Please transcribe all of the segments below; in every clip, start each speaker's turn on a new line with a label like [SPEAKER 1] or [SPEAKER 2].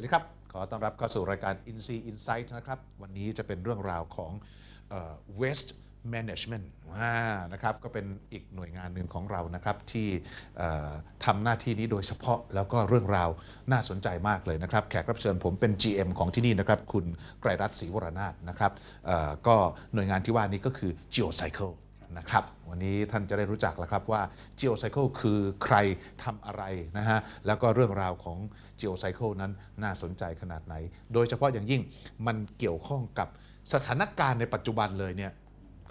[SPEAKER 1] สวัสดีครับ ขอต้อนรับเข้าสู่รายการ i n s e Insight นะครับ วันนี้จะเป็นเรื่องราวของ Waste Management นะครับ ก็เป็นอีกหน่วยงานหนึ่งของเรานะครับ ที่ทำหน้าที่นี้โดยเฉพาะแล้วก็เรื่องราวน่าสนใจมากเลยนะครับ แขกรับเชิญผมเป็น GM ของที่นี่นะครับ คุณไกรรัตน์ศรีวรนาถนะครับก็หน่วยงานที่ว่านี้ก็คือ Geocycle นะครับ วันนี้ท่านจะได้รู้จักแล้วครับว่า Geocycle คือใครทำอะไรนะฮะ แล้วก็เรื่องราวของ Geocycle นั้นน่าสนใจขนาดไหน โดยเฉพาะอย่างยิ่งมันเกี่ยวข้องกับสถานการณ์ในปัจจุบันเลยเนี่ย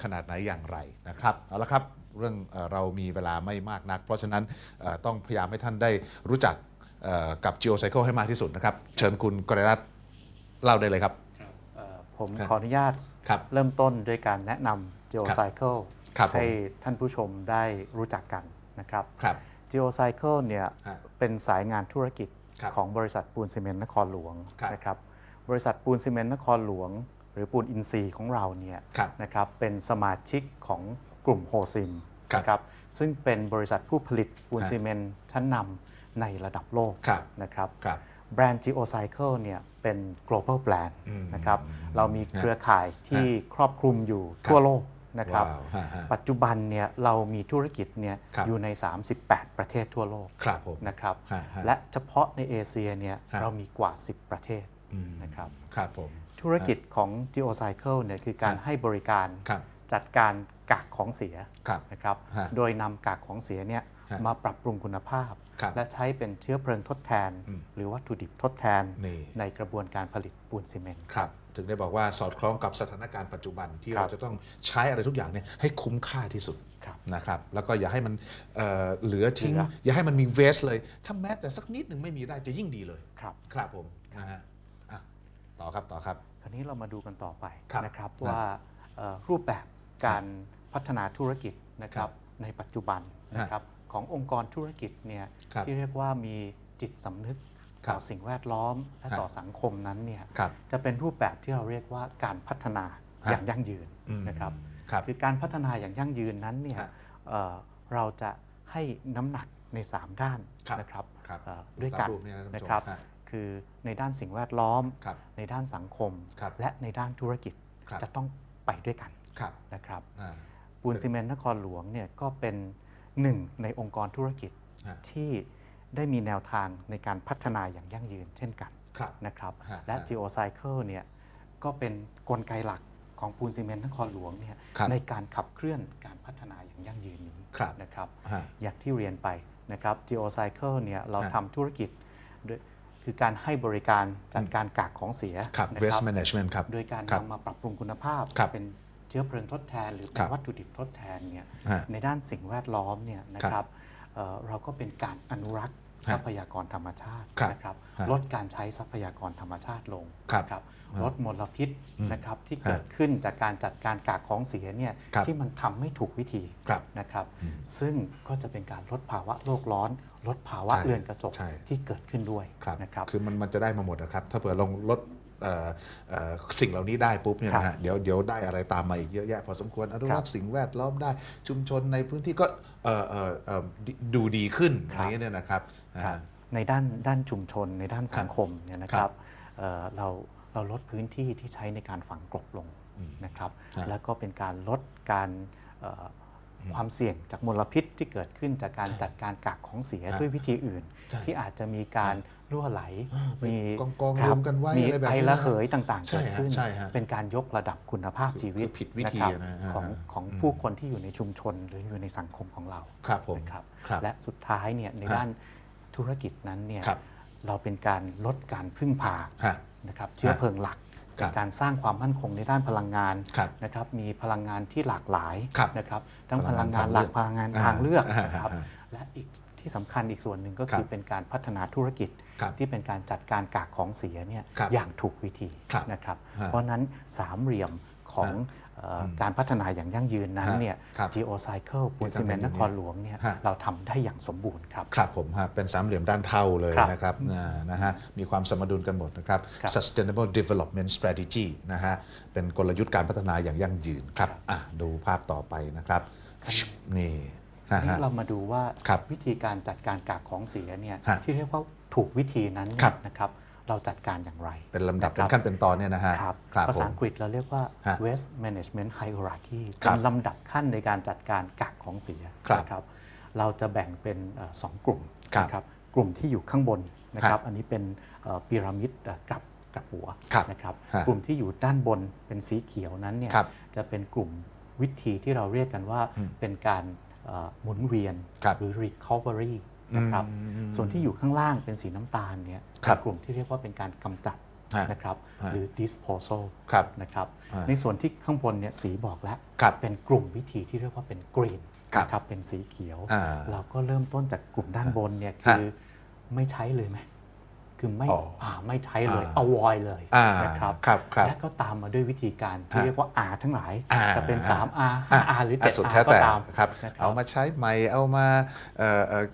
[SPEAKER 1] ขนาดไหนอย่างไรนะครับเอาละครับเรื่องเออเรามีเวลาไม่มากนัก เพราะฉะนั้นเอ่อต้องพยายามให้ท่านได้รู้จักเอ่อกับ Geocycle ให้มากที่สุดนะครับ เชิญคุณกรรัตน์เล่าได้เลยครับ
[SPEAKER 2] เอ่อผม
[SPEAKER 1] ครับ
[SPEAKER 2] ขออนุญาต
[SPEAKER 1] ครับ
[SPEAKER 2] เริ่มต้นด้วยการแนะนำ Geocycle
[SPEAKER 1] ครับผม
[SPEAKER 2] ให้ท่านผู้ชมได้รู้จักกันนะครับ
[SPEAKER 1] ครับ
[SPEAKER 2] Geocycle เนี่ย
[SPEAKER 1] ฮะ
[SPEAKER 2] เป็นสายงานธุรกิจ
[SPEAKER 1] ครับ
[SPEAKER 2] ของบริษัทปูนซีเมนต์นครหลวง
[SPEAKER 1] ครับ
[SPEAKER 2] นะครับ บริษัทปูนซีเมนต์นครหลวง หรือปูนอินซีย์ของเราเนี่ย
[SPEAKER 1] ครับ
[SPEAKER 2] นะครับเป็นสมาชิกของกลุ่มโฮซิม
[SPEAKER 1] ครับ
[SPEAKER 2] นะครับซึ่งเป็นบริษัทผู้ผลิตปูน
[SPEAKER 1] ฮะ
[SPEAKER 2] ซีเมนต์ชั้นนำในระดับโลก
[SPEAKER 1] ครับ
[SPEAKER 2] นะครับ
[SPEAKER 1] ครับ
[SPEAKER 2] แบรนด์ Geocycle เนี่ยเป็น global brand
[SPEAKER 1] อืม
[SPEAKER 2] นะครับเรามีเครือ
[SPEAKER 1] ฮะ
[SPEAKER 2] ข่ายที่ครอบคลุมอยู่ทั่วโลก นะครับ
[SPEAKER 1] ว้าวฮะฮะ
[SPEAKER 2] ปัจจุบันเนี่ยเรามีธุรกิจเนี่ย
[SPEAKER 1] ครับ
[SPEAKER 2] อยู่ใน 38 ประเทศทั่วโลก
[SPEAKER 1] ครับผม
[SPEAKER 2] นะครับ
[SPEAKER 1] ฮะฮะ
[SPEAKER 2] และเฉพาะในเอเชียเนี่ย
[SPEAKER 1] ฮะ
[SPEAKER 2] เรามีกว่า 10 ประเทศ
[SPEAKER 1] อืม
[SPEAKER 2] นะครับ
[SPEAKER 1] ครับผม
[SPEAKER 2] ธุรกิจของ Geocycle เนี่ยคือการ
[SPEAKER 1] ฮะ
[SPEAKER 2] ให้บริการ
[SPEAKER 1] ครับ
[SPEAKER 2] จัดการกากของเสีย
[SPEAKER 1] ครับ
[SPEAKER 2] นะครับ
[SPEAKER 1] ฮะ
[SPEAKER 2] โดยนำกากของเสียเนี่ย
[SPEAKER 1] ฮะ
[SPEAKER 2] มาปรับปรุงคุณภาพ
[SPEAKER 1] ครับ
[SPEAKER 2] และใช้เป็นเชื้อเพลิงทดแทน
[SPEAKER 1] อืม
[SPEAKER 2] หรือวัตถุดิบทดแทน
[SPEAKER 1] นี่
[SPEAKER 2] ในกระบวนการผลิตปูนซีเมนต์
[SPEAKER 1] ครับถึงได้บอกว่าสอดคล้องกับสถานการณ์ปัจจุบันที่
[SPEAKER 2] ครับ
[SPEAKER 1] เราจะต้องใช้อะไรทุกอย่างเนี่ยให้คุ้มค่าที่สุด
[SPEAKER 2] ครับ
[SPEAKER 1] นะครับแล้วก็อย่าให้มันเอ่อเหลือทิ้ง
[SPEAKER 2] เหลือ
[SPEAKER 1] อย่าให้มันมีเวสเลย ถ้าแม้แต่สักนิดหนึ่งไม่มีได้จะยิ่งดีเลย
[SPEAKER 2] ครับ
[SPEAKER 1] ครับผมนะฮะอะต่อครับต่อครับ
[SPEAKER 2] คราวนี้เรามาดูกันต่อไป
[SPEAKER 1] ครับ
[SPEAKER 2] นะครับ
[SPEAKER 1] ครับ
[SPEAKER 2] ว่าเอ่อรูปแบบการพัฒนาธุรกิจนะครับในปัจจุบันนะครับ ขององค์กรธุรกิจเนี่ย
[SPEAKER 1] ครับ
[SPEAKER 2] ที่เรียกว่ามีจิตสำนึก
[SPEAKER 1] ครับ
[SPEAKER 2] ต่อสิ่งแวดล้อมและ
[SPEAKER 1] ครับ
[SPEAKER 2] ต่อสังคมนั้นเนี่ย
[SPEAKER 1] ครับ
[SPEAKER 2] จะเป็นรูปแบบที่เราเรียกว่าการพัฒนา
[SPEAKER 1] ครับ
[SPEAKER 2] อย่างยั่งยืน
[SPEAKER 1] อืม
[SPEAKER 2] นะครับ
[SPEAKER 1] ครับ
[SPEAKER 2] คือการพัฒนาอย่างยั่งยืนนั้นเนี่ย
[SPEAKER 1] ครับ
[SPEAKER 2] เอ่อเราจะให้น้ำหนักใน 3 ด้าน
[SPEAKER 1] ครับ
[SPEAKER 2] นะครับ
[SPEAKER 1] ครับ
[SPEAKER 2] เอ่อด้วยกัน
[SPEAKER 1] ตามรูปเนี่ยนะท่านผู้ชม
[SPEAKER 2] นะครับ
[SPEAKER 1] ฮะ
[SPEAKER 2] คือในด้านสิ่งแวดล้อม
[SPEAKER 1] ครับ
[SPEAKER 2] ในด้านสังคม
[SPEAKER 1] ครับ
[SPEAKER 2] และในด้านธุรกิจ
[SPEAKER 1] ครับ
[SPEAKER 2] จะต้องไปด้วยกัน
[SPEAKER 1] ครับ
[SPEAKER 2] นะครับ
[SPEAKER 1] อ่า
[SPEAKER 2] ปูนซีเมนต์นครหลวงเนี่ยก็เป็น หนึ่งในองค์กรธุรกิจ
[SPEAKER 1] ฮะ
[SPEAKER 2] ที่ได้มีแนวทางในการพัฒนาอย่างยั่งยืนเช่นกัน
[SPEAKER 1] ครับ
[SPEAKER 2] นะครับ
[SPEAKER 1] ฮะ
[SPEAKER 2] และ
[SPEAKER 1] ฮะ
[SPEAKER 2] Geocycle เนี่ยก็เป็นกลไกหลักของปูนซีเมนต์นครหลวงเนี่ย
[SPEAKER 1] ครับ
[SPEAKER 2] ในการขับเคลื่อนการพัฒนาอย่างยั่งยืนนี้
[SPEAKER 1] ครับ
[SPEAKER 2] นะครับ
[SPEAKER 1] ฮะ
[SPEAKER 2] อย่างที่เรียนไปนะครับ Geocycle เนี่ยเรา
[SPEAKER 1] ฮะ
[SPEAKER 2] ทำธุรกิจด้วยคือการให้บริการจัดการกากของเสีย
[SPEAKER 1] ครับ
[SPEAKER 2] นะ
[SPEAKER 1] waste management ครับ
[SPEAKER 2] โดยการ
[SPEAKER 1] ครับ
[SPEAKER 2] นำมาปรับปรุงคุณภาพ
[SPEAKER 1] ครับ
[SPEAKER 2] เป็น เชื้อเพลิงทดแทน หรือเป็
[SPEAKER 1] ครั
[SPEAKER 2] น
[SPEAKER 1] บ
[SPEAKER 2] วัตถุดิบทดแทนเนี่ย
[SPEAKER 1] ฮะ
[SPEAKER 2] ในด้านสิ่งแวดล้อมเนี่ยนะค
[SPEAKER 1] ครั
[SPEAKER 2] รับบเอ่อเราก็เป็นการอนุรักษ์
[SPEAKER 1] ฮะ
[SPEAKER 2] ทรัพยากรธรรมชาติ
[SPEAKER 1] ครับ
[SPEAKER 2] นะครับ
[SPEAKER 1] ฮะ
[SPEAKER 2] ลดการใช้ทรัพยากรธรรมชาติลง
[SPEAKER 1] ครับ
[SPEAKER 2] นะครับ
[SPEAKER 1] ฮะ
[SPEAKER 2] ลดมลพิษ
[SPEAKER 1] อืม
[SPEAKER 2] นะครับที่
[SPEAKER 1] ฮะ
[SPEAKER 2] เกิดขึ้นจากการจัดการกากของเสียเนี่ย
[SPEAKER 1] ครับ
[SPEAKER 2] ที่มันทำไม่ถูกวิธี
[SPEAKER 1] ครับ
[SPEAKER 2] นะครับ
[SPEAKER 1] อืม
[SPEAKER 2] ซึ่งก็จะเป็นการลดภาวะโลกร้อน ลดภาวะ
[SPEAKER 1] ใช่
[SPEAKER 2] เรือนกระจก
[SPEAKER 1] ใช่
[SPEAKER 2] ที่เกิดขึ้นด้วย
[SPEAKER 1] ครับ
[SPEAKER 2] นะครับ
[SPEAKER 1] คือมันมันจะได้มาหมดนะครับ ถ้าเผื่อลงลดเอ่อเอ่อ สิ่งเหล่านี้ได้ปุ๊บเนี่ยนะ
[SPEAKER 2] ครั
[SPEAKER 1] ฮะ
[SPEAKER 2] บ
[SPEAKER 1] เดี๋ยวเดี๋ยวได้อะไรตามมาอีกเยอะแยะ พอสมควรอนุรักษ์สิ่งแวดล้อมได้ชุมชนในพื้นที่ก็เอ่อเอ่อเอ่อดีดูดีขึ้นอะไรอย่างเงี้ยเนี่ยนะครับ
[SPEAKER 2] ครับ
[SPEAKER 1] อ่า
[SPEAKER 2] ในด้านด้านชุมชนในด้านสังคมเนี่ยนะค
[SPEAKER 1] ครั
[SPEAKER 2] รับบเอ่อเราเราลดพื้นที่ที่ใช้ในการฝังกลบลง
[SPEAKER 1] อืม
[SPEAKER 2] นะครับ
[SPEAKER 1] ครับ
[SPEAKER 2] แล้วก็เป็นการลดการเอ่ออความเสี่ยงจากมลพิษที่เกิดขึ้นจากการ
[SPEAKER 1] ใช่
[SPEAKER 2] จัดการกากของเสีย
[SPEAKER 1] ครับ
[SPEAKER 2] ด้วยวิธีอื่น
[SPEAKER 1] ใช่
[SPEAKER 2] ที่อาจจะมีการ รั่วไหล
[SPEAKER 1] อ่าไป
[SPEAKER 2] มี
[SPEAKER 1] กองๆ
[SPEAKER 2] คบ
[SPEAKER 1] รวมกันไว้
[SPEAKER 2] มี
[SPEAKER 1] อะไรแบบ
[SPEAKER 2] ไอ
[SPEAKER 1] นี้นะ
[SPEAKER 2] ระเหยต่างๆ
[SPEAKER 1] ใช่
[SPEAKER 2] เกิด
[SPEAKER 1] ฮะ
[SPEAKER 2] ขึ้น
[SPEAKER 1] ใช่ฮะ
[SPEAKER 2] เป็นการยกระดับคุณภาพชีวิต
[SPEAKER 1] คือผิดวิธี
[SPEAKER 2] นะครับ
[SPEAKER 1] นะฮะ
[SPEAKER 2] ของของ
[SPEAKER 1] อืม
[SPEAKER 2] ผู้คนที่อยู่ในชุมชนหรืออยู่ในสังคมของเรา
[SPEAKER 1] ครับผม
[SPEAKER 2] นะครับ
[SPEAKER 1] ครับ
[SPEAKER 2] และสุดท้ายเนี่ยใน
[SPEAKER 1] ฮะ
[SPEAKER 2] ด้านธุรกิจนั้นเนี่ย
[SPEAKER 1] ครับ
[SPEAKER 2] เราเป็นการลดการพึ่งพา
[SPEAKER 1] ฮะ
[SPEAKER 2] นะครับเชื้อเพลิงหลัก
[SPEAKER 1] ครั
[SPEAKER 2] เป็
[SPEAKER 1] บ
[SPEAKER 2] นการสร้างความมั่นคงในด้านพลังงาน
[SPEAKER 1] ครับ
[SPEAKER 2] นะครับมีพลังงานที่หลากหลาย
[SPEAKER 1] ครับ
[SPEAKER 2] นะครับทั้ง
[SPEAKER 1] พ
[SPEAKER 2] พ
[SPEAKER 1] ลั
[SPEAKER 2] ลั
[SPEAKER 1] ง
[SPEAKER 2] ง
[SPEAKER 1] งางา
[SPEAKER 2] นน
[SPEAKER 1] ทาง
[SPEAKER 2] หลัก
[SPEAKER 1] เลือก
[SPEAKER 2] พลังงาน
[SPEAKER 1] อ่า
[SPEAKER 2] ทางเลือก
[SPEAKER 1] อ่า
[SPEAKER 2] นะครับ
[SPEAKER 1] อ่า
[SPEAKER 2] และอีก ที่สำคัญอีกส่วนหนึ่งก็
[SPEAKER 1] ครั
[SPEAKER 2] คือบเป็นการพัฒนาธุรกิจ
[SPEAKER 1] ครับ
[SPEAKER 2] ที่เป็นการจัดการกากของเสียเนี่ย
[SPEAKER 1] ครับ
[SPEAKER 2] อย่างถูกวิธี
[SPEAKER 1] ครับ
[SPEAKER 2] นะครับ
[SPEAKER 1] ฮะ
[SPEAKER 2] เพราะฉะนั้นสามเหลี่ยมของเอ่ออการพัฒนาอย่างยั่งยืนนั้น
[SPEAKER 1] ฮะ
[SPEAKER 2] เนี่ย
[SPEAKER 1] ครับ
[SPEAKER 2] Geocycle ปูน
[SPEAKER 1] ที่
[SPEAKER 2] ซีเมนต์
[SPEAKER 1] ทำ
[SPEAKER 2] น
[SPEAKER 1] กันอยู่
[SPEAKER 2] ครหลวงเนี่ย
[SPEAKER 1] ฮะ
[SPEAKER 2] เราทำได้อย่างสมบูรณ์ครับ
[SPEAKER 1] ครับผมฮะเป็นสามเหลี่ยมด้านเท่าเลย
[SPEAKER 2] ครับ
[SPEAKER 1] นะครับอ่านะฮะมีความสมดุลกันหมดนะครับ
[SPEAKER 2] ครับ
[SPEAKER 1] sustainable development strategy นะฮะเป็นกลยุทธ์การพัฒนาอย่างยั่งยืนครับอะดูภาพต่อไปนะครับนี่ฮะ
[SPEAKER 2] นี่
[SPEAKER 1] ฮะ
[SPEAKER 2] เรามาดูว่า
[SPEAKER 1] ครับ
[SPEAKER 2] วิธีการจัดการกากของเสียเนี่ย
[SPEAKER 1] ฮะ
[SPEAKER 2] ที่เรียกว่าถูกวิธีนั้น
[SPEAKER 1] ครั
[SPEAKER 2] เนี่ย
[SPEAKER 1] บ
[SPEAKER 2] นะครับเราจัดการอย่างไร
[SPEAKER 1] เป็นลำดับ
[SPEAKER 2] นะค
[SPEAKER 1] เป็
[SPEAKER 2] รับ
[SPEAKER 1] นขั้นเป็นตอนเนี่ยนะฮะ
[SPEAKER 2] ครับ
[SPEAKER 1] ครับ
[SPEAKER 2] ภา
[SPEAKER 1] ผ
[SPEAKER 2] ษามอังกฤษเราเรียกว่า
[SPEAKER 1] ฮะ
[SPEAKER 2] waste management hierarchy
[SPEAKER 1] ครั
[SPEAKER 2] เป็
[SPEAKER 1] บ
[SPEAKER 2] นลำดับขั้นในการจัดการกักของเสีย
[SPEAKER 1] ครับ
[SPEAKER 2] นะครับเราจะแบ่งเป็นเอ่อสองกลุ่ม
[SPEAKER 1] ครับ
[SPEAKER 2] นะครับกลุ่มที่อยู่ข้างบนนะครับ
[SPEAKER 1] ฮะ
[SPEAKER 2] อันนี้เป็นเอ่อพีระมิดเอ่อกลับกลับหัว
[SPEAKER 1] ครับ
[SPEAKER 2] นะครับ
[SPEAKER 1] ฮะ
[SPEAKER 2] กลุ่มที่อยู่ด้านบนเป็นสีเขียวนั้นเนี่ย
[SPEAKER 1] ครับ
[SPEAKER 2] จะเป็นกลุ่มวิธีที่เราเรียกกันว่า
[SPEAKER 1] อืม
[SPEAKER 2] เป็นการเอ่อ หมุนเวียน
[SPEAKER 1] ครับ
[SPEAKER 2] หรือ recovery นะครับ
[SPEAKER 1] อืม
[SPEAKER 2] ส่วนที่อยู่ข้างล่างเป็นสีน้ำตาลเนี่ย
[SPEAKER 1] ครับ
[SPEAKER 2] เป็นกลุ่มที่เรียกว่าเป็นการกำจัด
[SPEAKER 1] ฮะ
[SPEAKER 2] นะครับ
[SPEAKER 1] ฮะ
[SPEAKER 2] หรือ disposal
[SPEAKER 1] ครับ
[SPEAKER 2] นะครับ
[SPEAKER 1] ฮะ
[SPEAKER 2] ในส่วนที่ข้างบนเนี่ยสีบอกแล้ว
[SPEAKER 1] ครับ
[SPEAKER 2] เป็นกลุ่มวิธีที่เรียกว่าเป็นกรีน
[SPEAKER 1] ครับ
[SPEAKER 2] นะครับเป็นสีเขียว
[SPEAKER 1] อ่า
[SPEAKER 2] เราก็เริ่มต้นจากกลุ่มด้านบนเนี่ยคือไม่ใช้เลยไหม คือไม่
[SPEAKER 1] อ๋ออ่า
[SPEAKER 2] ไม่ใช้เลย
[SPEAKER 1] อ่า
[SPEAKER 2] avoid เลย
[SPEAKER 1] อ่า
[SPEAKER 2] นะครับ
[SPEAKER 1] ครับครับ
[SPEAKER 2] และก็ตามมาด้วยวิธีการที่
[SPEAKER 1] ฮะ
[SPEAKER 2] เรียกว่า R ทั้งหลาย
[SPEAKER 1] อ่า
[SPEAKER 2] จะเป็น
[SPEAKER 1] อ่า
[SPEAKER 2] 3R
[SPEAKER 1] อะ
[SPEAKER 2] 5R หรือ
[SPEAKER 1] อะสุด
[SPEAKER 2] 7R
[SPEAKER 1] แท้
[SPEAKER 2] ก็
[SPEAKER 1] แต่
[SPEAKER 2] ตาม
[SPEAKER 1] ครับ
[SPEAKER 2] นะครับ
[SPEAKER 1] เอามาใช้ใหม่เอามาเอ่อเอ่อ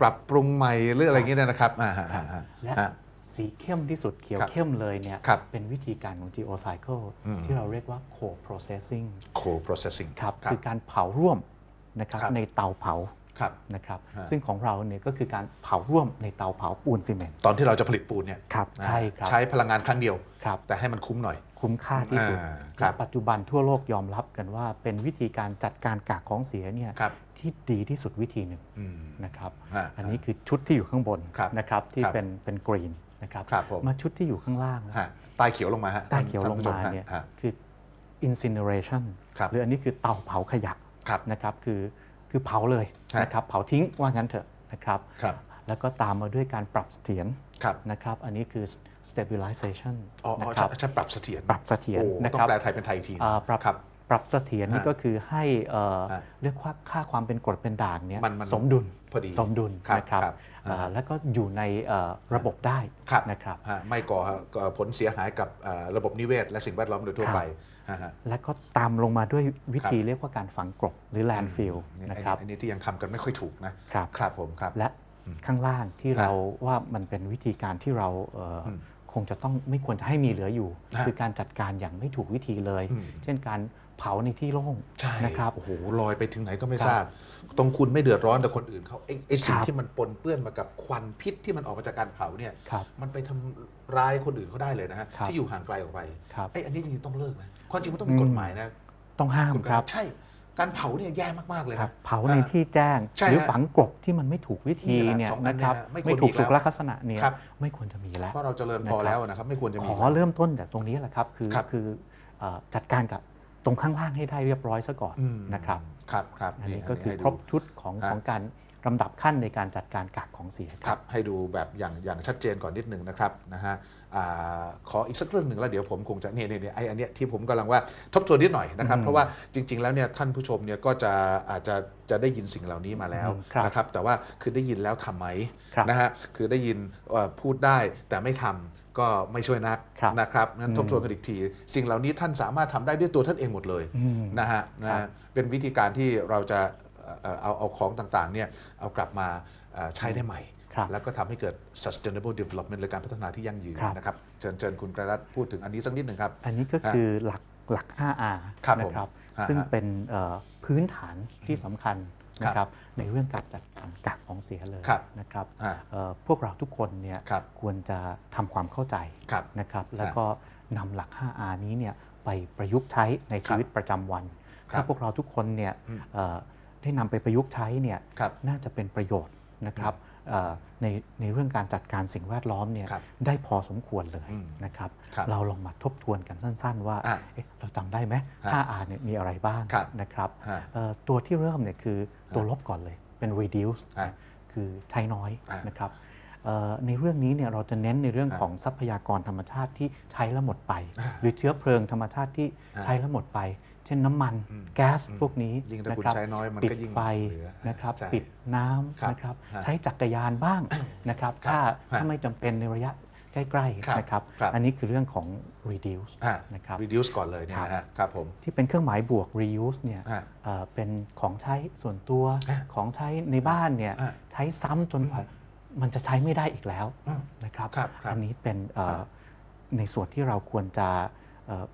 [SPEAKER 1] ปรับปรุงใหม่หรืออะไรอย่างเงี้ยนะครับอ่าฮะฮะฮะ
[SPEAKER 2] และ
[SPEAKER 1] ฮะ
[SPEAKER 2] สีเข้มที่สุดเขียว
[SPEAKER 1] ครับ
[SPEAKER 2] เข้มเลยเนี่ย
[SPEAKER 1] ครับ
[SPEAKER 2] เป็นวิธีการของ geocycle
[SPEAKER 1] อืม
[SPEAKER 2] ที่เราเรียกว่า co-processing
[SPEAKER 1] co-processing
[SPEAKER 2] ครับ
[SPEAKER 1] ครับ
[SPEAKER 2] คือการเผาร่วมนะครับ
[SPEAKER 1] ครับ
[SPEAKER 2] ในเตาเผา
[SPEAKER 1] ครับ
[SPEAKER 2] นะครับ
[SPEAKER 1] ฮะ
[SPEAKER 2] ซึ่งของเราเนี่ยก็คือการเผาร่วมในเตาเผาปูนซีเมนต์
[SPEAKER 1] ตอนที่เราจะผลิตปูนเนี่ย
[SPEAKER 2] ครับใช่ครับ
[SPEAKER 1] ใช้พลังงานครั้งเดียว
[SPEAKER 2] ครับ
[SPEAKER 1] แต่ให้มันคุ้มหน่อย
[SPEAKER 2] คุ้มค่าที่สุด
[SPEAKER 1] อ่าครั
[SPEAKER 2] และ
[SPEAKER 1] บ
[SPEAKER 2] ปัจจุบันทั่วโลกยอมรับกันว่า เป็นวิธีการจัดการกากของเสียเนี่ย
[SPEAKER 1] ครับ
[SPEAKER 2] ที่ดีที่สุดวิธีหนึ่ง
[SPEAKER 1] อืม
[SPEAKER 2] นะครับ
[SPEAKER 1] ฮะ
[SPEAKER 2] อันนี้คือชุดที่อยู่ข้างบน
[SPEAKER 1] ครับ
[SPEAKER 2] นะครับที่
[SPEAKER 1] ครับ
[SPEAKER 2] เป็นเป็นกรีนนะครับ
[SPEAKER 1] ครับผม
[SPEAKER 2] มาชุดที่อยู่ข้างล่าง
[SPEAKER 1] ฮะใต้เขียวลงมาฮะ
[SPEAKER 2] ใต้เขียวลง
[SPEAKER 1] ท่นผู้ช
[SPEAKER 2] มา
[SPEAKER 1] ฮะ
[SPEAKER 2] เนี่ย
[SPEAKER 1] ฮะ
[SPEAKER 2] คือ incineration
[SPEAKER 1] ครับ
[SPEAKER 2] หรืออันนี้คือเตาเผาขยะ
[SPEAKER 1] ครับ
[SPEAKER 2] นะครับคือ คือเผาเลย
[SPEAKER 1] ฮะ
[SPEAKER 2] นะครับเผาทิ้งว่างั้นเถอะนะครับ
[SPEAKER 1] ครับ
[SPEAKER 2] แล้วก็ตามมาด้วยการปรับเสถียร
[SPEAKER 1] ครับ
[SPEAKER 2] นะครับอันนี้คือ stabilization
[SPEAKER 1] อ๋ออ๋
[SPEAKER 2] นะ
[SPEAKER 1] อ
[SPEAKER 2] ครั
[SPEAKER 1] ใช่
[SPEAKER 2] บ
[SPEAKER 1] ใช่ปรับเสถียร
[SPEAKER 2] ปรับเสถียร
[SPEAKER 1] โอ้
[SPEAKER 2] นะ
[SPEAKER 1] ต้อ
[SPEAKER 2] ครั
[SPEAKER 1] ง
[SPEAKER 2] บ
[SPEAKER 1] แปลไทยเป็นไทยอีกที
[SPEAKER 2] อ่าปรับ
[SPEAKER 1] ครับ
[SPEAKER 2] ปรับเสถียรนี่
[SPEAKER 1] ฮะ
[SPEAKER 2] ก็คือให้เอ่อ
[SPEAKER 1] ฮะ
[SPEAKER 2] เรียกว่าค่าความเป็นกรดเป็นด่างเนี่ย
[SPEAKER 1] มันมัน
[SPEAKER 2] สมดุล
[SPEAKER 1] พอดี
[SPEAKER 2] สมดุล
[SPEAKER 1] ครับ
[SPEAKER 2] นะครับ
[SPEAKER 1] ครับ
[SPEAKER 2] อ่า
[SPEAKER 1] ฮะ
[SPEAKER 2] แล้วก็อยู่ในเอ่อระบบได้
[SPEAKER 1] ครับ
[SPEAKER 2] นะครับ
[SPEAKER 1] ฮะไม่ก่อก่อผลเสียหายกับเอ่อระบบนิเวศ และสิ่งแวดล้อมโดยทั่ว
[SPEAKER 2] ครับ
[SPEAKER 1] ไปฮะฮะ
[SPEAKER 2] แล้วก็ตามลงมาด้วยวิธีเรียกว่าการฝังกลบหรือ landfill
[SPEAKER 1] นี่
[SPEAKER 2] นะครับ
[SPEAKER 1] อันนี้ที่ยังทำกันไม่ค่อยถูกนะ
[SPEAKER 2] ครับ
[SPEAKER 1] ครับผมครับ
[SPEAKER 2] และข้างล่างที่
[SPEAKER 1] ฮะ
[SPEAKER 2] เราว่ามันเป็นวิธีการที่เราเอ่ออ
[SPEAKER 1] ม
[SPEAKER 2] คงจะต้องไม่ควรจะให้มีเหลืออยู่
[SPEAKER 1] ฮะ
[SPEAKER 2] คือการจัดการอย่างไม่ถูกวิธีเลย
[SPEAKER 1] อืม
[SPEAKER 2] เช่นการ เผาในที่โล่ง
[SPEAKER 1] ใช่
[SPEAKER 2] นะครับ
[SPEAKER 1] โอ้โหลอยไปถึงไหนก็ไม่
[SPEAKER 2] ครับ
[SPEAKER 1] ทราบ ตรงคุณไม่เดือดร้อนแต่คนอื่นเขาไอ้ไอ้สิ่ง
[SPEAKER 2] ครับ
[SPEAKER 1] ที่มันปนเปื้อนมากับควันพิษที่มันออกมาจากการเผาเนี่ย
[SPEAKER 2] ครับ
[SPEAKER 1] มันไปทำร้ายคนอื่นเขาได้เลยนะฮะ
[SPEAKER 2] ครับ
[SPEAKER 1] ที่อยู่ห่างไกลออกไป
[SPEAKER 2] ครับ
[SPEAKER 1] ไอ้อันนี้จริงๆต้องเลิกนะความจริงมันต้องมี
[SPEAKER 2] อืม
[SPEAKER 1] กฎหมายนะ
[SPEAKER 2] ต้องห้าม
[SPEAKER 1] คุณ
[SPEAKER 2] ครับ
[SPEAKER 1] ใช่การเผาเนี่ยแย่มากๆเลย
[SPEAKER 2] ครั
[SPEAKER 1] นะ
[SPEAKER 2] บเผาในที่แจ้ง
[SPEAKER 1] ใช่
[SPEAKER 2] หรือ
[SPEAKER 1] ฮะ
[SPEAKER 2] ฝังกลบที่มันไม่ถูกวิธี
[SPEAKER 1] นี่แหละ
[SPEAKER 2] เนี่ย
[SPEAKER 1] สองอัน
[SPEAKER 2] นะครับ
[SPEAKER 1] เนี่ยไม่ควร
[SPEAKER 2] ไม่ถูก
[SPEAKER 1] อีก
[SPEAKER 2] สุ
[SPEAKER 1] แล้ว
[SPEAKER 2] ขลักษณะเนี่ย
[SPEAKER 1] ครับ
[SPEAKER 2] ไม่ควรจะมีแล้ว
[SPEAKER 1] เพราะเราเจริญพอ
[SPEAKER 2] นะครับ
[SPEAKER 1] แล้วนะครับไม่ควรจะ
[SPEAKER 2] ข
[SPEAKER 1] มี
[SPEAKER 2] อเริ่มต้นจากตรงนี้แหละครับคือ
[SPEAKER 1] ครับ
[SPEAKER 2] คือเอ่อจัดการกับ ตรงข้างล่างให้ได้เรียบร้อยซะก่อน
[SPEAKER 1] อืม
[SPEAKER 2] นะครับ
[SPEAKER 1] ครับครับ
[SPEAKER 2] อันนี้
[SPEAKER 1] นี่
[SPEAKER 2] ก็คือ
[SPEAKER 1] ให้
[SPEAKER 2] ค
[SPEAKER 1] ดู
[SPEAKER 2] รบชุดของ
[SPEAKER 1] ฮะ
[SPEAKER 2] ของการลำดับขั้นในการจัดการกากของเสียค
[SPEAKER 1] ครับรับ ให้ดูแบบอย่างอย่างชัดเจนก่อนนิดหนึ่งนะครับนะฮะอ่าขออีกสักเรื่องหนึ่งแล้วเดี๋ยวผมคงจะเนี่ยเนี่ยเนี่ยไอ้อันเนี้ยที่ผมกำลังว่าทบทวนนิดหน่อยนะครับ
[SPEAKER 2] อืม
[SPEAKER 1] เพราะว่าจริง ๆ แล้วเนี่ยท่านผู้ชมเนี่ยก็จะอาจจะจะได้ยินสิ่งเหล่านี้มาแล้ว
[SPEAKER 2] อืมครับ
[SPEAKER 1] นะครับ แต่ว่าคือได้ยินแล้วทำไหม
[SPEAKER 2] ครับ
[SPEAKER 1] นะฮะคือได้ยินเอ่อพูดได้แต่ไม่ทำ ก็ไม่ช่วยนัก
[SPEAKER 2] ครับ
[SPEAKER 1] นะครับงั้นทบทวนกันอีกที สิ่งเหล่านี้ท่านสามารถทำได้ด้วยตัวท่านเองหมดเลย
[SPEAKER 2] อืม
[SPEAKER 1] นะฮะนะฮะเป็นวิธีการที่เราจะเอ่อเอาเอาของต่างๆเนี่ยเอากลับมาเอ่อใช้ได้ใหม่
[SPEAKER 2] ครับ
[SPEAKER 1] แล้วก็ทำให้เกิด sustainable development หรือการพัฒนาที่ยั่งยืน
[SPEAKER 2] ครับ
[SPEAKER 1] นะครับเชิญเชิญคุณกระรัตพูดถึงอันนี้สักนิดหนึ่งครับ
[SPEAKER 2] อันนี้ก็คือหลักหลัก 5R
[SPEAKER 1] ครับผม
[SPEAKER 2] นะครับ
[SPEAKER 1] ฮะ
[SPEAKER 2] ซึ่ง
[SPEAKER 1] ฮะ
[SPEAKER 2] เป็นเอ่อพื้นฐานที่สำคัญ
[SPEAKER 1] ครับ
[SPEAKER 2] นะครับในเรื่องการจัดการกากของเสียเลย
[SPEAKER 1] ครับ
[SPEAKER 2] นะครับ
[SPEAKER 1] ฮะ
[SPEAKER 2] เอ่อพวกเราทุกคนเนี่ย
[SPEAKER 1] ครับ
[SPEAKER 2] ควรจะทำความเข้าใจ
[SPEAKER 1] ครับ
[SPEAKER 2] นะครับแล้วก็นำหลัก 5R นี้เนี่ยไปประยุกต์ใช้ในชีวิตประจำวัน
[SPEAKER 1] ครับ
[SPEAKER 2] ถ้าพวกเราทุกคนเนี่ย
[SPEAKER 1] อืม
[SPEAKER 2] เอ่อได้นำไปประยุกต์ใช้เนี่ย
[SPEAKER 1] ครับ
[SPEAKER 2] น่าจะเป็นประโยชน์นะครับเอ่อ ในในเรื่องการจัดการสิ่งแวดล้อมเนี่ย
[SPEAKER 1] ครับ
[SPEAKER 2] ได้พอสมควรเลย
[SPEAKER 1] อืม
[SPEAKER 2] นะครับ
[SPEAKER 1] ครับ
[SPEAKER 2] เราลองมาทบทวนกันสั้น ๆ ว่า
[SPEAKER 1] อะ
[SPEAKER 2] เอ๊ะเราจำได้ไหม
[SPEAKER 1] ฮะ
[SPEAKER 2] 5R เนี่ยมีอะไรบ้าง
[SPEAKER 1] ครับ
[SPEAKER 2] นะครับ
[SPEAKER 1] ฮะ
[SPEAKER 2] เอ่อตัวที่เริ่มเนี่ยคือตัวลบก่อนเลยเป็น reduce
[SPEAKER 1] ฮะ
[SPEAKER 2] คือใช้น้อย
[SPEAKER 1] อะ
[SPEAKER 2] นะครับเอ่อในเรื่องนี้เนี่ยเราจะเน้นในเรื่อง
[SPEAKER 1] อะ
[SPEAKER 2] ของทรัพยากรธรรมชาติที่ใช้แล้วหมดไป
[SPEAKER 1] อะ
[SPEAKER 2] หรือเชื้อเพลิงธรรมชาติที่
[SPEAKER 1] อะ
[SPEAKER 2] ใช้แล้วหมดไป เช่นน้ำมัน
[SPEAKER 1] อืม
[SPEAKER 2] แก๊ส
[SPEAKER 1] อืม
[SPEAKER 2] พวกนี้
[SPEAKER 1] ยิ่งถ้าคุณ
[SPEAKER 2] นะครับ
[SPEAKER 1] ใช้น้อยมัน
[SPEAKER 2] ปิด
[SPEAKER 1] ก็ยิ่ง
[SPEAKER 2] ไฟ
[SPEAKER 1] เหลือ
[SPEAKER 2] นะครับ
[SPEAKER 1] ใช่
[SPEAKER 2] ปิดน้
[SPEAKER 1] ครับำ
[SPEAKER 2] นะครับ
[SPEAKER 1] ฮะ
[SPEAKER 2] ใช้จักรยานบ้างนะครับ
[SPEAKER 1] ครับ
[SPEAKER 2] ถ้า
[SPEAKER 1] ฮะ
[SPEAKER 2] ถ้าไม่จำเป็นในระยะใกล้
[SPEAKER 1] ครับ
[SPEAKER 2] ๆนะครับ
[SPEAKER 1] ครับ
[SPEAKER 2] อันนี้คือเรื่องของ reduce
[SPEAKER 1] อะ
[SPEAKER 2] นะครับ
[SPEAKER 1] reduce ก่อนเลยเนี่ย
[SPEAKER 2] ครับ
[SPEAKER 1] นะฮะครับผม
[SPEAKER 2] ที่เป็นเครื่องหมายบวก reuse เนี่ย
[SPEAKER 1] อะ
[SPEAKER 2] เอ่อเป็นของใช้ส่วนตัว
[SPEAKER 1] อะ
[SPEAKER 2] ของใช้ในบ้านเนี่ย
[SPEAKER 1] อะ
[SPEAKER 2] ใช้ซ้ำจนกว่ามันจะใช้ไม่ได้อีกแล้ว
[SPEAKER 1] อืม
[SPEAKER 2] นะครับ
[SPEAKER 1] ครับครับ
[SPEAKER 2] อันนี้เป็นเอ่อ
[SPEAKER 1] ครับ
[SPEAKER 2] ในส่วนที่เราควรจะเอ่อ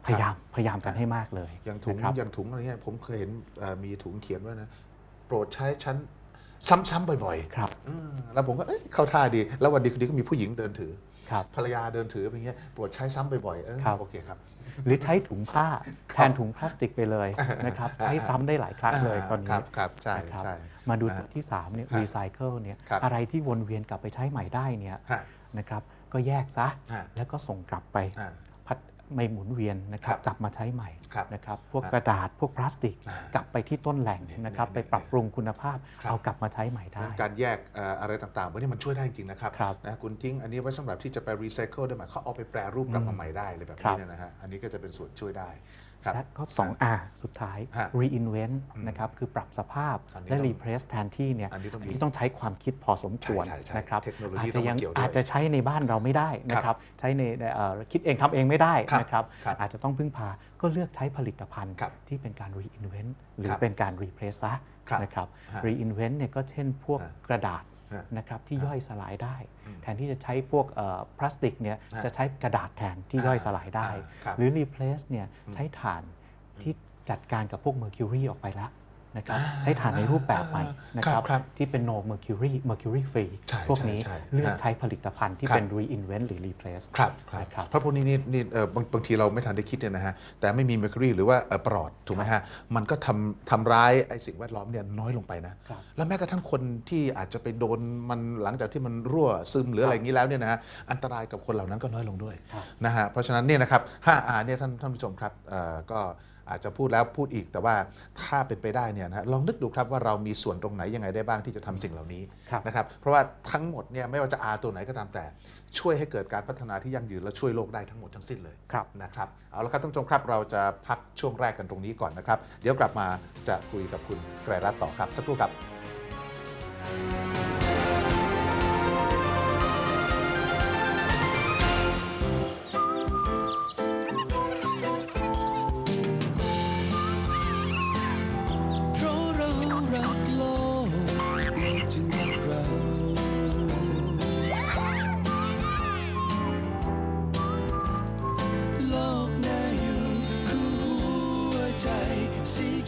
[SPEAKER 2] พยายามพยายามกันให้มากเลย
[SPEAKER 1] อย่างถุง
[SPEAKER 2] นะครับ
[SPEAKER 1] อย่างถุงอะไรเงี้ยผมเคยเห็นเอ่อมีถุงเขียนไว้นะ โปรดใช้ชั้นซ้ำๆบ่อย
[SPEAKER 2] ครับ
[SPEAKER 1] ๆอืมแล้วผมก็เอ้ยเข้าท่าดี แล้ววันดีคืนดีก็มีผู้หญิงเดินถือ
[SPEAKER 2] ครับ
[SPEAKER 1] ภรรยาเดินถือไปอย่างเงี้ยโปรดใช้ซ้ำบ่อยๆเออ
[SPEAKER 2] ครับ
[SPEAKER 1] โอเคครับ
[SPEAKER 2] หรือใช้ถุงผ้าแทนถุงพลาสติกไปเลยนะครับ ใช้ซ้ำได้หลายครั้งเลยตอน
[SPEAKER 1] ครั
[SPEAKER 2] นี้
[SPEAKER 1] บครับใช่
[SPEAKER 2] นะครับ
[SPEAKER 1] ใช่
[SPEAKER 2] มาดู
[SPEAKER 1] อ่า
[SPEAKER 2] ตัวที่3เนี่ย
[SPEAKER 1] ฮะ
[SPEAKER 2] รีไซเคิลเนี่ย
[SPEAKER 1] ครับ
[SPEAKER 2] อะไรที่วนเวียนกลับไปใช้ใหม่ได้เนี่ย
[SPEAKER 1] ฮะ
[SPEAKER 2] นะครับ ก็แยกซะ
[SPEAKER 1] ฮะ
[SPEAKER 2] แล้วก็ส่งกลับไป
[SPEAKER 1] อ่า
[SPEAKER 2] พัด ไม่หมุนเวียนนะครับ
[SPEAKER 1] ครับ
[SPEAKER 2] กลับมาใช้ใหม่
[SPEAKER 1] ครับ
[SPEAKER 2] นะครับพวก
[SPEAKER 1] ฮะ
[SPEAKER 2] กระดาษพวกพลาสติก
[SPEAKER 1] อ่าก
[SPEAKER 2] ลับไปที่ต้นแหล่ง
[SPEAKER 1] เนี่ย
[SPEAKER 2] นะครับ
[SPEAKER 1] เนี่ย
[SPEAKER 2] ไปปรับปรุงคุณภาพ
[SPEAKER 1] ครับ
[SPEAKER 2] เอากลับมาใช้ใหม่ได้
[SPEAKER 1] การแยกเอ่ออะไรต่างๆพวกนี้มันช่วยได้จริงๆนะครับ
[SPEAKER 2] ครับ
[SPEAKER 1] นะคุณทิ้งอันนี้ไว้สำหรับที่จะไปรีไซเคิลได้ไหมเขาเอาไปแปรรูปกลับมาใหม่ได้เลยแบบ
[SPEAKER 2] ครั
[SPEAKER 1] นี้
[SPEAKER 2] บ
[SPEAKER 1] เนี่ยนะฮะอันนี้ก็จะเป็นส่วนช่วยได้ครับ
[SPEAKER 2] และก็ 2 R สุดท้าย
[SPEAKER 1] ฮะ
[SPEAKER 2] reinvent นะครับคือปรับสภาพ
[SPEAKER 1] อันนี้
[SPEAKER 2] และ
[SPEAKER 1] ต้อง
[SPEAKER 2] replace แทนที่เนี่ย
[SPEAKER 1] อันนี้ต้องมี
[SPEAKER 2] ต้องใช้ความคิดพอสมควร
[SPEAKER 1] ใช่ใช่ใช่
[SPEAKER 2] นะครับ
[SPEAKER 1] เทคโนโลยี
[SPEAKER 2] อาจ
[SPEAKER 1] ต้อ
[SPEAKER 2] จะ
[SPEAKER 1] งมา
[SPEAKER 2] ยัง
[SPEAKER 1] เกี่ยวด้วย
[SPEAKER 2] อาจจะใช้ในบ้านเราไม่ได้นะค
[SPEAKER 1] ครั
[SPEAKER 2] รับบใช้ในเอ่อคิดเองทำเองไม่ได้
[SPEAKER 1] ครับ
[SPEAKER 2] นะครับ
[SPEAKER 1] ครับ
[SPEAKER 2] อาจจะต้องพึ่งพาก็เลือกใช้ผลิตภัณฑ์
[SPEAKER 1] ครับ
[SPEAKER 2] ที่เป็นการ reinvent หรือ
[SPEAKER 1] ครับ
[SPEAKER 2] เป็นการ replace ซะ
[SPEAKER 1] ครับ
[SPEAKER 2] นะครับ
[SPEAKER 1] ฮะ
[SPEAKER 2] reinvent เนี่ยก็เช่นพวก
[SPEAKER 1] ฮะ
[SPEAKER 2] กระดาษ
[SPEAKER 1] ฮะ
[SPEAKER 2] นะครับที่
[SPEAKER 1] ฮะ
[SPEAKER 2] ย่อยสลายได้
[SPEAKER 1] อืม
[SPEAKER 2] แทนที่จะใช้พวกเอ่อพลาสติกเนี่ย
[SPEAKER 1] ฮะ
[SPEAKER 2] จะใช้กระดาษแทนที่ย่อยสลายได้
[SPEAKER 1] อ่าครับ
[SPEAKER 2] หรือ replace เนี่ยใช้ถ่านที่จัดการกับพวก mercury ออกไปแล้ว นะครับ
[SPEAKER 1] อ่า
[SPEAKER 2] ใช้ถ่านในรูปแบบใหม่นะค
[SPEAKER 1] ครั
[SPEAKER 2] รั
[SPEAKER 1] บบครับ
[SPEAKER 2] ที่เป็น no mercury mercury free
[SPEAKER 1] ใช่
[SPEAKER 2] พวกนี้
[SPEAKER 1] ใช่ใช่
[SPEAKER 2] เลือก
[SPEAKER 1] ฮะ
[SPEAKER 2] ใช้ผลิตภัณฑ์ที่
[SPEAKER 1] ครับ
[SPEAKER 2] เป็น reinvent หรือ replace
[SPEAKER 1] ครับครับ
[SPEAKER 2] นะครับ
[SPEAKER 1] เพราะพวกนี้นี่นี่เอ่อบางบางทีเราไม่ทันได้คิดเนี่ยนะฮะแต่ไม่มีเมอร์คิวรีหรือว่าเอ่อปลอดถูกไหมฮะมันก็ทำทำร้ายไอ้สิ่งแวดล้อมเนี่ยน้อยลงไปนะ
[SPEAKER 2] ครับ
[SPEAKER 1] แล้วแม้กระทั่งคนที่อาจจะไปโดนมันหลังจากที่มันรั่วซึมหรืออะไรอย่างนี้แล้วเนี่ยนะฮะอันตรายกับคนเหล่านั้นก็น้อยลงด้วย
[SPEAKER 2] ครับ
[SPEAKER 1] นะฮะเพราะฉะนั้นเนี่ยนะครับ 5R เนี่ยท่านท่านผู้ชมครับเอ่อก็ อาจจะพูดแล้วพูดอีกแต่ว่าถ้าเป็นไปได้เนี่ยนะฮะลองนึกดูครับว่าเรามีส่วนตรงไหนยังไงได้บ้างที่จะทำสิ่งเหล่านี้
[SPEAKER 2] ครับ
[SPEAKER 1] นะครับเพราะว่าทั้งหมดเนี่ยไม่ว่าจะ R ตัวไหนก็ตามแต่ ช่วยให้เกิดการพัฒนาที่ยั่งยืนและช่วยโลกได้ทั้งหมดทั้งสิ้นเลย
[SPEAKER 2] ครับ
[SPEAKER 1] นะครับเอาละครับท่านผู้ชมครับเราจะพักช่วงแรกกันตรงนี้ก่อนนะครับ เดี๋ยวกลับมาจะคุยกับคุณไกรรัตน์ต่อครับสักครู่ครับ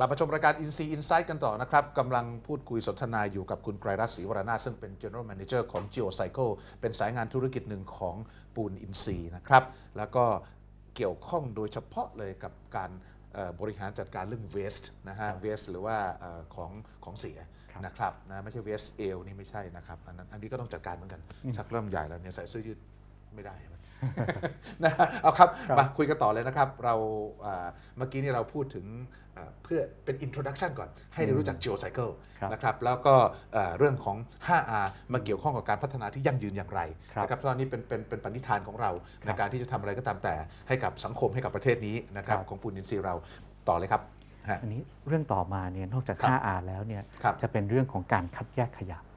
[SPEAKER 1] กลับมาชมรายการ In See Insight กันต่อนะครับกำลังพูดคุยสนทนาอยู่กับคุณไกรรัตน์ศรีวรนาถซึ่งเป็น General Manager ของ Geocycle เป็นสายงานธุรกิจหนึ่งของปูนอินซีย์นะครับ แล้วก็เกี่ยวข้องโดยเฉพาะเลยกับการเอ่อบริหารจัดการเรื่อง waste นะฮะ waste หรือว่าเอ่อของของเสีย
[SPEAKER 2] ครับ
[SPEAKER 1] นะครับนะไม่ใช่ waste ale นี่ไม่ใช่นะครับอันนั้นอันนี้ก็ต้องจัดการเหมือนกันชักเริ่มใหญ่แล้วเนี่ยใส่เสื้อยืดไม่ได้ นะฮะเอาครับ
[SPEAKER 2] ครับ
[SPEAKER 1] มาคุยกันต่อเลยนะครับ เราอ่าเมื่อกี้นี่เราพูดถึงอ่าเพื่อเป็น introduction ก่อน ให้ได้รู้จัก geocycle
[SPEAKER 2] ครับ
[SPEAKER 1] นะครับ แล้วก็เอ่อเรื่องของ 5R มาเกี่ยวข้องกับการพัฒนาที่ยั่งยืนอย่างไร
[SPEAKER 2] ครับ
[SPEAKER 1] นะครับ ตอนนี้เป็นเป็นเป็นปณิธานของเรา
[SPEAKER 2] ครับ
[SPEAKER 1] ในการที่จะทำอะไรก็ตามแต่ให้กับสังคมให้กับประเทศนี้นะครับ
[SPEAKER 2] ครับ
[SPEAKER 1] ของปูนินทรีย์เราต่อเลยครับฮะ
[SPEAKER 2] อันนี้เรื่องต่อมาเนี่ยนอกจาก
[SPEAKER 1] ครับ
[SPEAKER 2] 5R แล้วเนี่ย
[SPEAKER 1] ครับ
[SPEAKER 2] จะเป็นเรื่องของการคัดแยกขยะ
[SPEAKER 1] อ่า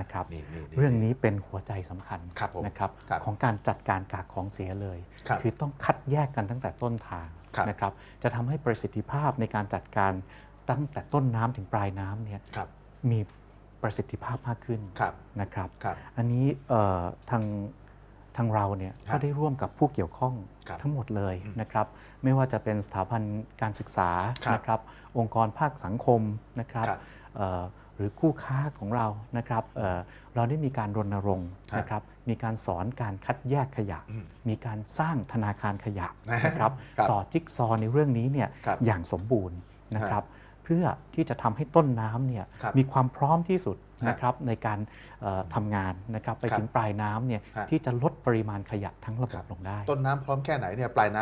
[SPEAKER 2] นะครับ
[SPEAKER 1] นี่นี่นี่
[SPEAKER 2] เรื่องนี้เป็นหัวใจสำคัญ
[SPEAKER 1] ครับผม
[SPEAKER 2] นะครับ
[SPEAKER 1] ครับ
[SPEAKER 2] ของการจัดการกากของเสียเลย
[SPEAKER 1] ครับ
[SPEAKER 2] อต้องคัดแยกกันตั้งแต่ต้นทาง
[SPEAKER 1] ครับ
[SPEAKER 2] นะครับจะทำให้ประสิทธิภาพในการจัดการตั้งแต่ต้นน้ำถึงปลายน้ำเนี่ย
[SPEAKER 1] ครับ
[SPEAKER 2] มีประสิทธิภาพมากขึ้น
[SPEAKER 1] ครับ
[SPEAKER 2] นะครับ
[SPEAKER 1] ครับ
[SPEAKER 2] อันนี้เอ่อทางทางเราเนี่ย
[SPEAKER 1] ครั
[SPEAKER 2] ก็
[SPEAKER 1] บ
[SPEAKER 2] ได้ร่วมกับผู้เกี่ยวข้อง
[SPEAKER 1] ครับ
[SPEAKER 2] ทั้งหมดเลย
[SPEAKER 1] อืม
[SPEAKER 2] นะครับ ไม่ว่าจะเป็นสถาบันการศึกษา
[SPEAKER 1] ครับ
[SPEAKER 2] นะครับ องค์กรภาคสังคมนะครับ
[SPEAKER 1] ครับ
[SPEAKER 2] เอ่อ หรือคู่ค้าของเรานะครับเอ่อเราได้มีการรณรงค์
[SPEAKER 1] ครับ
[SPEAKER 2] นะครับมีการสอนการคัดแยกขยะ
[SPEAKER 1] อืม
[SPEAKER 2] มีการสร้างธนาคารขยะนะครับ
[SPEAKER 1] ครับ
[SPEAKER 2] ต่อจิ๊กซอว์ในเรื่องนี้เนี่ย
[SPEAKER 1] ครับ
[SPEAKER 2] อย่างสมบูรณ์นะครับเพื่อที่จะทำให้ต้นน้ำเนี่ย
[SPEAKER 1] ครับ
[SPEAKER 2] มีความพร้อมที่สุด
[SPEAKER 1] ฮะ
[SPEAKER 2] นะครับในการเอ่อทำงานนะครับไป
[SPEAKER 1] ครับ
[SPEAKER 2] ถึงปลายน้ำเนี่ย
[SPEAKER 1] ฮะ
[SPEAKER 2] ที่จะลดปริมาณขยะทั้งระบ
[SPEAKER 1] ครับบ
[SPEAKER 2] ลงได้
[SPEAKER 1] ต้นน้ำพร้อมแค่ไหนเนี่ยปลายน้